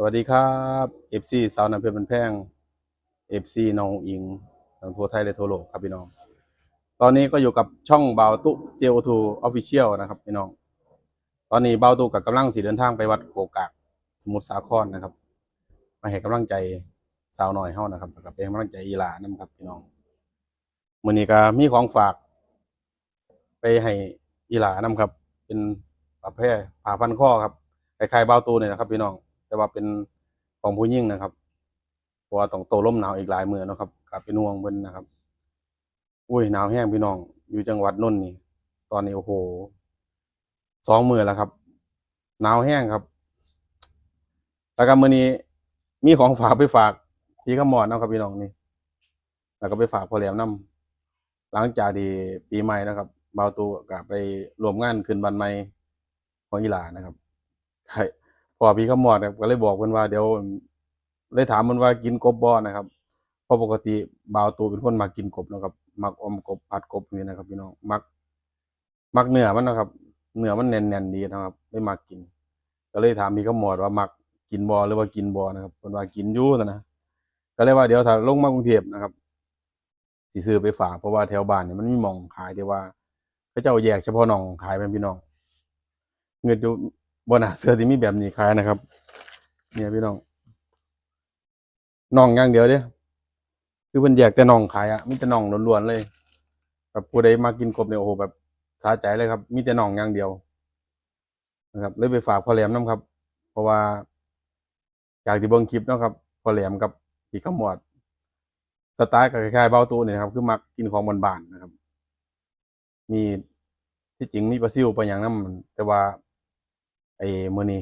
สวัสดีครับ FC สาวน้ำเพชรบันแพง FC น้องอิงทั้งทั่วไทยและทั่วโลกครับพี่น้อง ตอนนี้ก็อยู่กับช่องเบาตุเจโอทูออฟฟิเชียลนะครับพี่น้อง ตอนนี้เบาตุกับกำลังสีเดินทางไปวัดโกกากสมุทรสาครนะครับ มาให้กำลังใจสาวน้อยเฮานะครับแล้วก็เป็นกำลังใจอีหลานํครับพี่น้องมื้อนี้ก็มีของฝาก ไปให้อีหลานํครับ เป็นประเภทผ้าพันคอครับคล้ายๆเบาตูเนี่ยนะครับพี่น้อง แต่ว่าเป็นของผู้หญิงนะครับเพราะว่าต้องโตร่มหนาวอีกหลายมือนะครับกับเป็นห่วงเพิ่นนะครับ อุ้ยหนาวแห้งพี่น้อง อยู่จังหวัดนนท์นี่ ตอนนี้โอ้โหสองมือแล้วครับหนาวแห้งครับแล้วก็มื้อนี้มีของฝากไปฝากพี่ขมอดนะครับพี่น้องนี่แล้วก็ไปฝากพ่อแหลมนํหลังจากที่ปีใหม่นะครับเบาตูก็ไปรวมงานขึ้นบันใหม่ของอีหลานะครับใช่ พอพี่ขมอดก็เลยบอกเพิ่นว่าเดี๋ยวเลยถามมันว่ากินกบบ่นะครับเพราะปกติบ่าวตูเป็นคนมักกินกบนะครับมักอมกบผัดกบนี่นะครับ พี่น้องมัก มักเนื้อมันนะครับ เนื้อมันแน่นๆดีนะครับไม่มักกิน ก็เลยถามพี่ขมอดว่ามักกินบ่หรือว่ากินบ่นะครับเพิ่นว่ากินอยู่นะก็เลยว่าเดี๋ยวถ้าลงมากรุงเทพนะครับสิซื้อไปฝากเพราะว่าแถวบ้านเนี่ยมันมีมองขายที่ว่าเขาเจ้าแยกเฉพาะน่องขายเป็นพี่น้องเงินอยู่ บนหาเสื้อที่มีแบบนี้ขายนะครับ เนี่ยพี่น้องน่องอย่างเดียวเด้คือเพิ่นแยกแต่น่องขายอะมีแต่น่องล้วนๆเลยแบบผู้ใดมากินกบเนี่ยโอ้โหแบบสาใจเลยครับ มีแต่น่องอย่างเดียว นะครับเลยไปฝากพ่อแหลมน้ำครับ เพราะว่าจากที่เบิ่งคลิปเนาะครับพ่อแหลมกับพี่ขมวดสไตล์ก็คล้ายๆเบ้าตูเนี่ยครับ คือมักกินของบานๆนะครับ มีที่จริงมีปลาซิวปลาอย่างนั้นแต่ว่า ไอ้มือนี้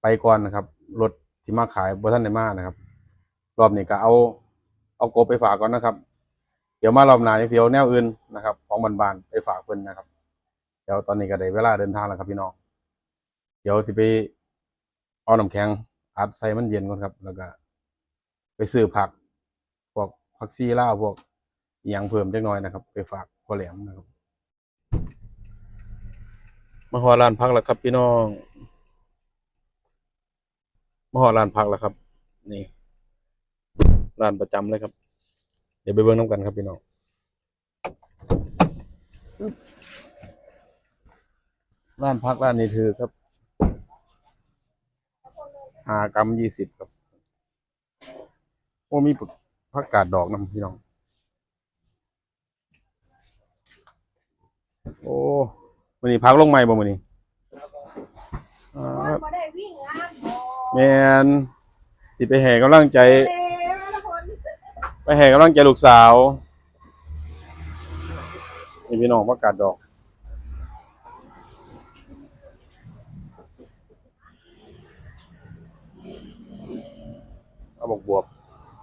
ไปก่อนนะครับ รถที่มาขายบ่ทันได้มานะครับ รอบนี้ก็เอา เอากบไปฝากก่อนนะครับ เดี๋ยวมารอบหน้าเสียวแนวอื่นนะครับ ของบานๆไปฝากเพิ่นนะครับ เดี๋ยวตอนนี้ก็ได้เวลาเดินทางแล้วครับพี่น้อง เดี๋ยวสิไปเอาน้ำแข็งอัดใส่มันเย็นก่อนครับ แล้วก็ ไปซื้อผักพวกผักซีล่าพวกอย่างเพิ่มจักน่อยนะครับ ไปฝากพ่อแหลมนะครับ มาหอร้านพักแล้วครับ พี่น้องมาหอร้านพักแล้วครับ นี่ร้านประจำเลยครับ เดี๋ยวไปเบิ่งน้ำกันครับพี่น้องร้านพักร้านนี้ถือครับหากรัมยี่สิบครับ โอ้มีผักกาดดอกนำพี่น้อง โอ้ วันนี้พักลงใหม่บ่มื้อนี้อ่าบ่ได้วิ่งงานบ่แม่นสิไปแห่กำลังใจเด้อทุกคนไปแห่กำลังใจลูกสาวนี่พี่น้องประกาศดอก เอาบกบวบ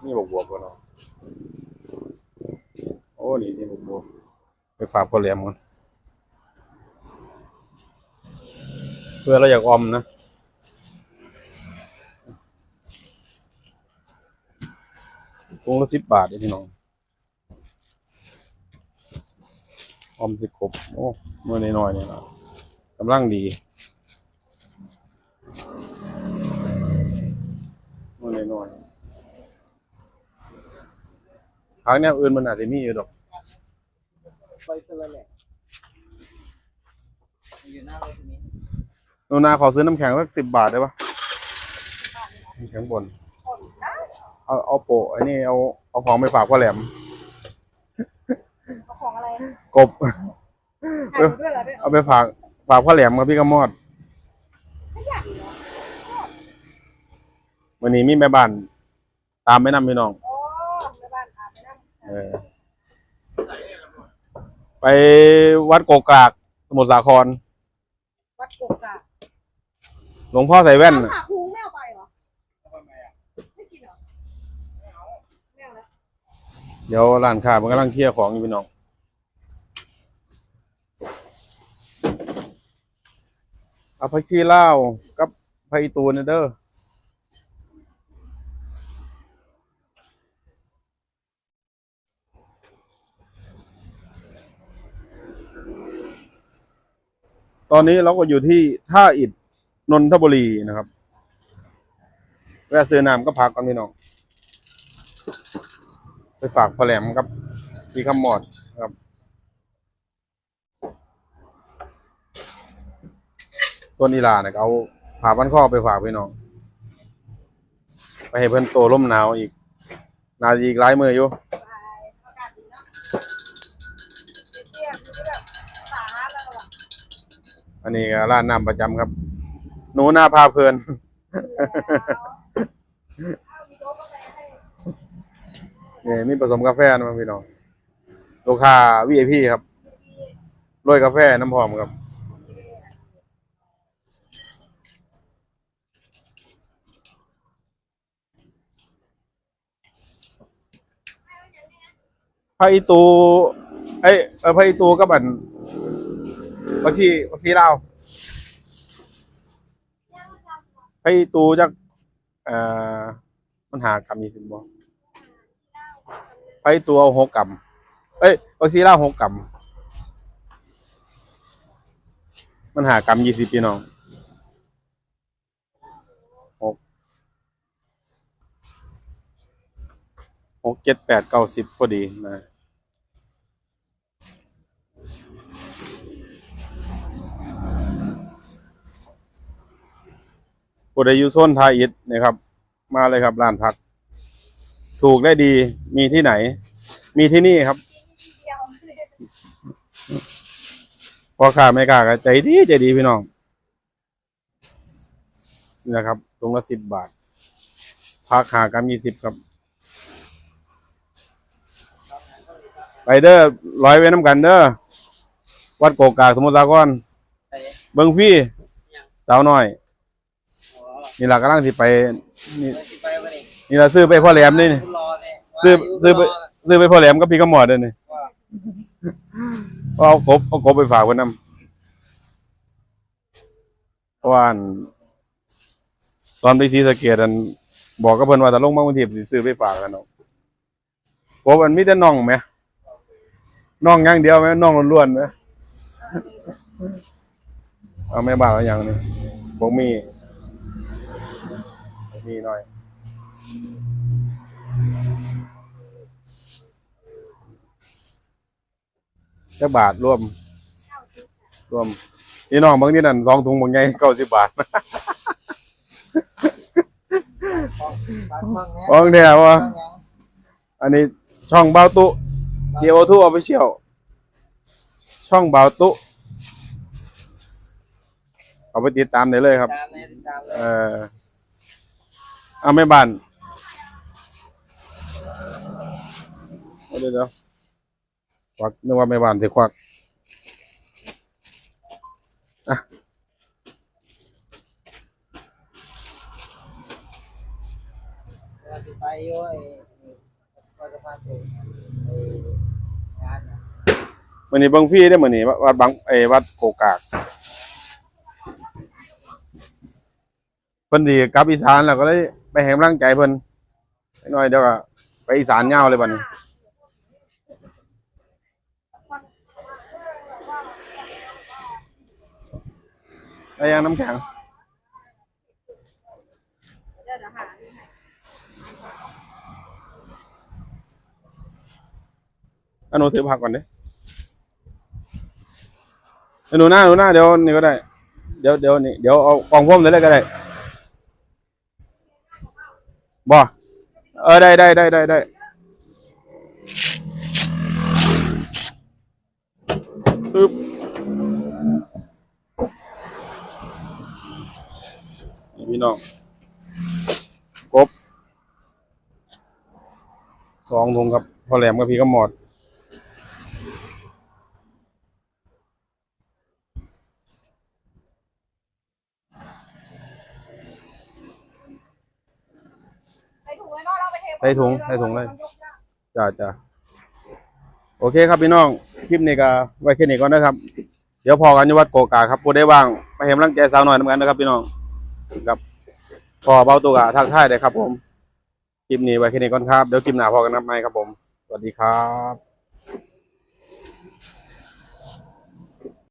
นี่บกบวบก่อนเนาะ โอ้ นี่นี่บกบวบ ไปฝากพ่อเหลี่ยมก่อน เพื่อเราอยากออมนะถุงละสิบบาทเองพี่น้องออมสิครบโอ้เมื่อน้อยๆเนี่ยนะกำลังดีเมื่อน้อยๆพักแนวอื่นมันอาจจะมีอยู่ดอกไปสละแหละอยู่หน้ารถนี้ นนาขอซื้อน้ำแข็งสักสิบบาทได้ปะน้ำแข็งบน เอาเอาโปะไอ้นี่เอาเอาของไปฝากพ่อแหลม เอาของอะไรกบ ถ่ายรูปด้วยเหรอด้วยเอาไปฝากฝากพ่อแหลมกับพี่กำมอดไม่อยากอยู่เนาะวันนี้มีแม่บ้าน ตามไปนำพี่น้อง โอ้แม่บ้านอาบน้ำเออ ไปวัดโกกากสมุทรสาคร วัดกกะ หลวงพ่อใส่แว่นน้ำน่ะสาคูไม่เอาไปเหรอไม่กินเหรอไม่เอาไม่เอาแล้วเดี๋ยวร้านค้ามันกำลังเคลียร์ของอยู่พี่น้อง เอาผักชีลาวกับผักอีตูนเด้อ ตอนนี้เราก็อยู่ที่ท่าอิฐ นนทบุรีนะครับแวะซื้อน้ำก็พักก่อนพี่น้องไปฝากพ่อแหลมครับพี่คำหมอดครับส่วนอีลาเนี่ยเอาผ่าพันข้อไปฝากพี่น้องไปให้เพื่อนโตร่มหนาวอีกนาดีอีกหลายมืออยู่อันนี้ร้านน้ำประจำครับ หนูหน้าพาเพลิน เนี่มีผสมกาแฟนะพี่น้องลูกค้า VIP ครับโรยกาแฟน้ำหอมครับไผ่ตูเอ้ยเออไผ่ตูก็บันบักชีบักชีลาว ไผ่ตูจากเอ่อมันหากรรมยี่สิบบ่ไผ่ตูเอาหกกรัมเอ้ยบักชีลาวหกกรัมมันหากรรมยี่สิบพี่น้องหกหกเจ็ดแปดเก้าสิบพอดีนะ ผู้ใดอยู่โซนทาอิฐนะครับ มาเลยครับร้านผัก ถูกได้ดีมีที่ไหน มีที่นี่ครับเดียวพ่อค้าแม่ค้าก็ใจดีใจดีพี่น้องนี่นะครับตรงละสิบบาทผักหากำยี่สิบครับไปเด้อร้อยไว้น้ำกันเด้อวัดโกกากสมุทรสาครแต่เบิงพี่สาวน้อย นี่ล่ะกำลังสิไปนี่เลยสิไปวันนี้นี่ล่ะซื้อไปพ่อแหลมนี่นี่คุณรอเนี่ยซื้อว่ายู่ซื้อไปรซื้อไปพ่อแหลมกับพี่กำหมอดเด้อนี่ว่าเอากบเอากบไปฝากเพิ่นนำเพราะว่าอันตอนไปศรีสะเกษอัน บอกกับเพิ่นว่าถ้าลงมากรุงเทพสิซื้อไปฝากกันเนาะกบมันมีแต่น่องไหมน่องอย่างเดียวไหมน่องล้วนๆไหมเอาแม่บ้านเอาอย่างนี้บ่มีบ่มี หน่อยจักบาทรวม รวมพี่น้องบางที่นั่นสองถุงบางไงเก้าสิบบาทปากฟังเนี่ยบางเนี่ยว่าฟังยังอันนี้ช่องเบาตุเดียวทูออฟฟิเชียลช่องเบาตุเอาไปติดตามได้เลยครับตามเลยติดตามเลยเออ เอาไม่บานเดี๋ยวเดี๋ยวควักนึกว่าไม่บานถือควักเราจะไปยู่ไอ้ก็จะพาไปไอ้งานน่ะมันนี่เบิ่งฟี่ได้เหมือนนี่วัดบางเออวัดโกกากเพิ่นดีกับอีสานแล้วก็เลย ไปแห่งร่างใจเพิ่นนิดหน่อยเดี๋ยวก็ไปอีสานยาเลยบัดนี้ได้ยังน้ำแข็งเดี๋ยวเดี๋ยวหาที่ไหนอันหนูถือผักก่อนดิเอหนูหน้าหนูหน้าเดี๋ยวนี่ก็ได้ เดี๋ยวเดี๋ยวนี่เดี๋ยวเอากล่องพ่วมเลยก็ได้ บ่เออได้ได้ได้ได้ได้ปึ๊บนี่พี่น้องกบสองถุงครับพอแหลมกับพี่ก็หมด ใส่ถุงไว้เนาะเราไปเท ใส่ถุงใส่ถุงเลยจ้าจ้าโอเคครับพี่น้อง คลิปนี้ก็ไว้แค่นี้ก่อนนะครับ เดี๋ยวพอกันยวัดโกกาครับผู้ได้ว่างไปเห็นร่างแกสาวหน่อยน้ำกันนะครับพี่น้องครับพอเบาตัวกะทักทายเลยครับผม คลิปนี้ไว้แค่นี้ก่อนครับ เดี๋ยวคลิปหน้าพอกันนับไหมครับผม สวัสดีครับ